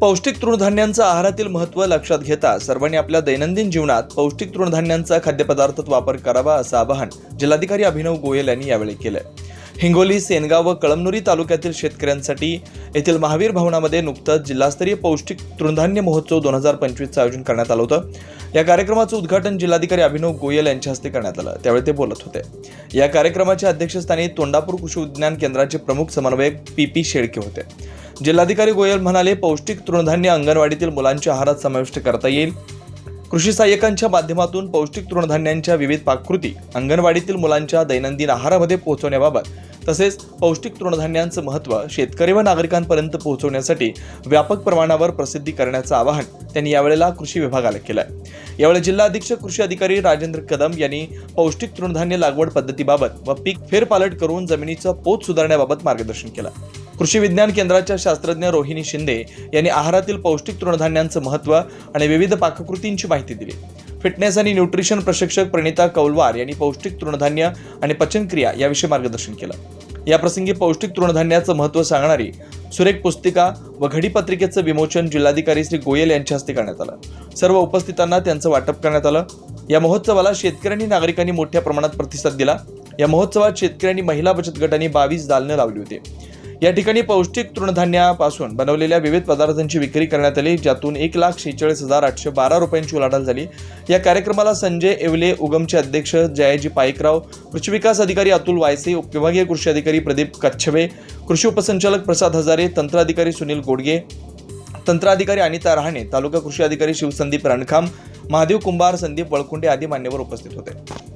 पौष्टिक तृणधान्यांचं आहारातील महत्त्व लक्षात घेता सर्वांनी आपल्या दैनंदिन जीवनात पौष्टिक तृणधान्यांचा खाद्यपदार्थात वापर करावा असं आवाहन जिल्हाधिकारी अभिनव गोयल यांनी यावेळी केलंय हिंगोली सेनगाव व कळमनुरी तालुक्यातील शेतकऱ्यांसाठी येथील महावीर भवनामध्ये नुकतंच जिल्हास्तरीय पौष्टिक तृणधान्य महोत्सव दोन हजार पंचवीसचं आयोजन करण्यात आलं होतं. या कार्यक्रमाचं उद्घाटन जिल्हाधिकारी अभिनव गोयल यांच्या हस्ते करण्यात आलं. त्यावेळी ते बोलत होते. या कार्यक्रमाच्या अध्यक्षस्थानी तोंडापूर कृषी विज्ञान केंद्राचे प्रमुख समन्वयक पी पी शेळके होते. जिल्हाधिकारी गोयल म्हणाले पौष्टिक तृणधान्य अंगणवाडीतील मुलांच्या आहारात समाविष्ट करता येईल. कृषी सहाय्यकांच्या माध्यमातून पौष्टिक तृणधान्यांच्या विविध पाककृती अंगणवाडीतील मुलांच्या दैनंदिन आहारामध्ये पोहोचवण्याबाबत तसेच पौष्टिक तृणधान्यांचं महत्त्व शेतकरी व नागरिकांपर्यंत पोहोचवण्यासाठी व्यापक प्रमाणावर प्रसिद्धी करण्याचं आवाहन त्यांनी यावेळेला कृषी विभागाला केलं. यावेळी जिल्हा अधीक्षक कृषी अधिकारी राजेंद्र कदम यांनी पौष्टिक तृणधान्य लागवड पद्धतीबाबत व पीक फेरपालट करून जमिनीचं पोत सुधारण्याबाबत मार्गदर्शन केलं. कृषी विज्ञान केंद्राच्या शास्त्रज्ञ रोहिणी शिंदे यांनी आहारातील पौष्टिक तृणधान्यांचं महत्त्व आणि विविध पाककृतींची माहिती दिली. फिटनेस आणि न्यूट्रिशन प्रशिक्षक प्रणिता कौलवार यांनी पौष्टिक तृणधान्य आणि पचनक्रिया याविषयी मार्गदर्शन केलं. याप्रसंगी पौष्टिक तृणधान्याचं महत्त्व सांगणारी सुरेख पुस्तिका व घडीपत्रिकेचं विमोचन जिल्हाधिकारी श्री गोयल यांच्या हस्ते करण्यात आलं. सर्व उपस्थितांना त्यांचं वाटप करण्यात आलं. या महोत्सवाला शेतकऱ्यांनी नागरिकांनी मोठ्या प्रमाणात प्रतिसाद दिला. या महोत्सवात शेतकऱ्यांनी महिला बचत गटांनी बावीस दालनं लावली होती. या ठिकाणी पौष्टिक तृणधान्यापासून बनवलेल्या विविध पदार्थांची विक्री करण्यात आली ज्यातून एक लाख शेहेचाळीस हजार आठशे बारा रुपयांची उलाढाल झाली. या कार्यक्रमाला संजय एवले उगमचे अध्यक्ष जयाजी पाईकराव कृषी विकास अधिकारी अतुल वायसे उपविभागीय कृषी अधिकारी प्रदीप कच्छवे कृषी उपसंचालक प्रसाद हजारे तंत्राधिकारी सुनील गोडगे तंत्र अधिकारी अनिता रहाणे तालुका कृषी अधिकारी शिवसंदीप रणखाम महादेव कुंभार संदीप वळकुंडे आदी मान्यवर उपस्थित होते.